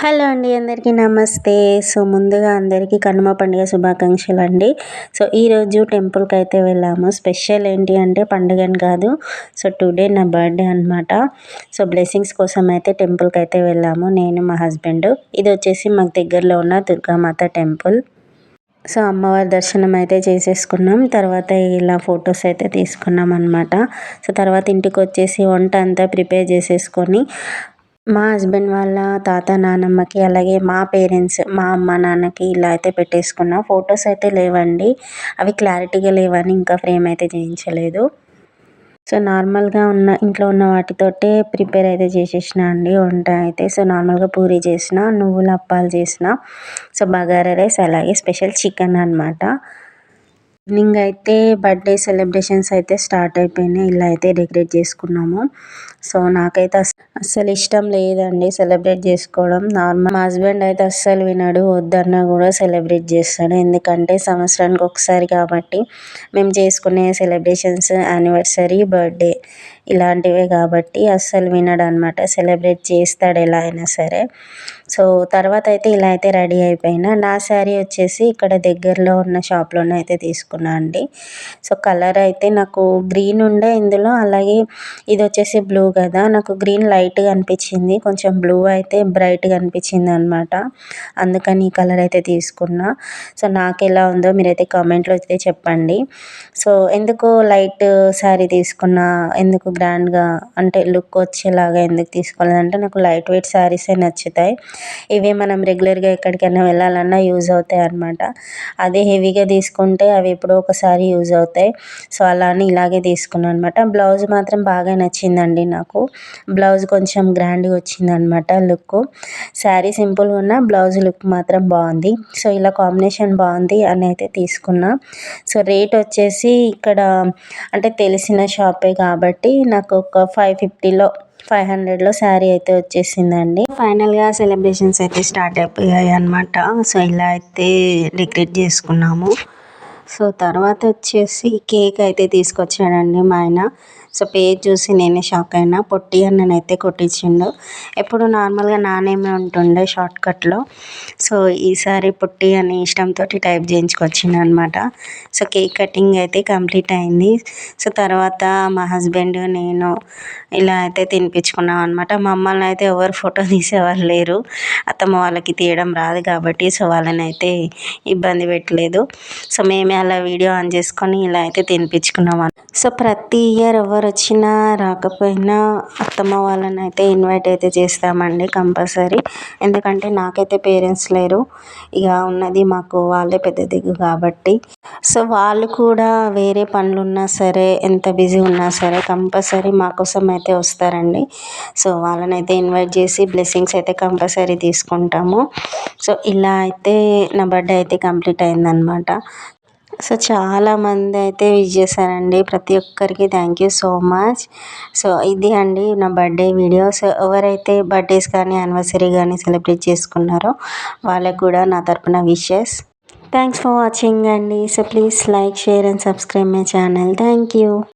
Hello అండి అందరికీ నమస్తే. సో ముందుగా అందరికీ కనుమ పండుగ శుభాకాంక్షలు అండి. సో ఈరోజు టెంపుల్కి అయితే వెళ్ళాము. స్పెషల్ ఏంటి అంటే పండుగని కాదు. సో టుడే నా బర్త్డే అనమాట సో బ్లెస్సింగ్స్ కోసం అయితే టెంపుల్కి అయితే వెళ్ళాము. నేను మా హస్బెండ్. ఇది వచ్చేసి మాకు దగ్గరలో ఉన్న దుర్గామాత టెంపుల్. సో అమ్మవారి దర్శనం అయితే చేసేసుకున్నాం. తర్వాత ఇలా ఫొటోస్ అయితే తీసుకున్నాం అనమాట సో తర్వాత ఇంటికి వచ్చేసి వంట అంతా ప్రిపేర్ చేసేసుకొని మా హస్బెండ్ వాళ్ళ తాత నానమ్మకి అలాగే మా పేరెంట్స్ మా అమ్మ నాన్నకి ఇలా అయితే పెట్టేసుకున్నా. ఫొటోస్ అయితే లేవండి. అవి క్లారిటీగా లేవని ఇంకా ఫ్రేమ్ అయితే చేయించలేదు. సో నార్మల్గా ఉన్న ఇంట్లో ఉన్న వాటితోటే ప్రిపేర్ అయితే చేసేసిన అండి. వంట అయితే. సో నార్మల్గా పూరి చేసిన నువ్వుల అప్పాలు చేసిన సో బగారా రైస్ అలాగే స్పెషల్ చికెన్ అనమాట ఈవినింగ్ అయితే బర్త్డే సెలబ్రేషన్స్ అయితే స్టార్ట్ అయిపోయినాయి. ఇలా అయితే డెకరేట్ చేసుకున్నాము. సో నాకైతే అస్సలు ఇష్టం లేదండి సెలబ్రేట్ చేసుకోవడం. నార్మల్ మా హస్బెండ్ అయితే అస్సలు వినడు వద్దన్నా కూడా సెలబ్రేట్ చేస్తాడు. ఎందుకంటే సంవత్సరానికి ఒకసారి కాబట్టి మేము చేసుకునే సెలబ్రేషన్స్ యానివర్సరీ బర్త్డే ఇలాంటివే కాబట్టి అస్సలు వినడు అనమాట సెలబ్రేట్ చేస్తాడు ఎలా అయినా సరే. సో తర్వాత అయితే ఇలా అయితే రెడీ అయిపోయినా. నా శారీ వచ్చేసి ఇక్కడ దగ్గరలో ఉన్న షాప్లోనే అయితే తీసుకున్నా అండి. సో కలర్ అయితే నాకు గ్రీన్ ఉండే ఇందులో. అలాగే ఇది వచ్చేసి బ్లూ కదా. నాకు గ్రీన్ లైట్గా అనిపించింది కొంచెం బ్లూ అయితే బ్రైట్గా అనిపించింది అనమాట అందుకని ఈ కలర్ అయితే తీసుకున్నా. సో నాకు ఎలా ఉందో మీరైతే కామెంట్లో అయితే చెప్పండి. సో ఎందుకు లైట్ శారీ తీసుకున్నా? ఎందుకు గ్రాండ్గా అంటే లుక్ వచ్చేలాగా ఎందుకు తీసుకోలేదంటే నాకు లైట్ వెయిట్ శారీసే నచ్చుతాయి. ఇవే మనం రెగ్యులర్గా ఎక్కడికైనా వెళ్ళాలన్నా యూజ్ అవుతాయి అనమాట అదే హెవీగా తీసుకుంటే అవి ఎప్పుడో ఒకసారి యూజ్ అవుతాయి. సో అలా అని ఇలాగే తీసుకున్నాను అనమాట బ్లౌజ్ మాత్రం బాగా నచ్చిందండి నాకు. బ్లౌజ్ కొంచెం గ్రాండ్గా వచ్చిందనమాట లుక్. శారీ సింపుల్గా ఉన్న బ్లౌజ్ లుక్ మాత్రం బాగుంది. సో ఇలా కాంబినేషన్ బాగుంది అని అయితే తీసుకున్నా. సో రేట్ వచ్చేసి ఇక్కడ అంటే తెలిసిన షాపే కాబట్టి నాకు ఒక ఫైవ్ ఫిఫ్టీలో ఫైవ్ హండ్రెడ్లో శారీ అయితే వచ్చేసిందండి. ఫైనల్గా సెలబ్రేషన్స్ అయితే స్టార్ట్ అయిపోయాయి అనమాట సో ఇలా అయితే డెకరేట్ చేసుకున్నాము. సో తర్వాత వచ్చేసి కేక్ అయితే తీసుకొచ్చాడండి మా ఆయన. సో పేరు చూసి నేనే షాక్ అయినా. పొట్టి అని అయితే కొట్టించిండు. ఎప్పుడు నార్మల్గా నానేమే ఉంటుండే షార్ట్ కట్లో సో ఈసారి పొట్టి అని ఇష్టంతో టైప్ చేయించుకొచ్చిండు అనమాట సో కేక్ కటింగ్ అయితే కంప్లీట్ అయింది. సో తర్వాత మా హస్బెండ్ నేను ఇలా అయితే తినిపించుకున్నాం అనమాట. మమ్మల్ని అయితే ఎవరు ఫోటో తీసేవారు లేరు. అత్తమ్మ వాళ్ళకి తీయడం రాదు కాబట్టి సో వాళ్ళని అయితే ఇబ్బంది పెట్టలేదు. సో మేమే అలా వీడియో ఆన్ చేసుకొని ఇలా అయితే తినిపించుకున్నాం సో ప్రతి ఇయర్ ఎవరు వచ్చినా రాకపోయినా అత్తమ్మ వాళ్ళని అయితే ఇన్వైట్ అయితే చేస్తామండి కంపల్సరీ. ఎందుకంటే నాకైతే పేరెంట్స్ లేరు. ఇక ఉన్నది మాకు వాళ్ళే పెద్ద దిగు కాబట్టి. సో వాళ్ళు కూడా వేరే పనులు ఉన్నా సరే ఎంత బిజీ ఉన్నా సరే కంపల్సరీ మా కోసం అయితే వస్తారండి. సో వాళ్ళని అయితే ఇన్వైట్ చేసి బ్లెస్సింగ్స్ అయితే కంపల్సరీ తీసుకుంటాము. సో ఇలా అయితే నా బర్త్డే అయితే కంప్లీట్ అయిందనమాట సో చాలామంది అయితే విష్ చేశారండి. ప్రతి ఒక్కరికి thank you so much. So ఇది అండి నా బర్త్డే వీడియో. సో ఎవరైతే బర్త్డేస్ కానీ యానివర్సరీ కానీ సెలబ్రేట్ చేసుకున్నారో వాళ్ళకు కూడా నా తరపున విషెస్. థ్యాంక్స్ ఫర్ వాచింగ్ అండి. So please like share and subscribe my channel. Thank you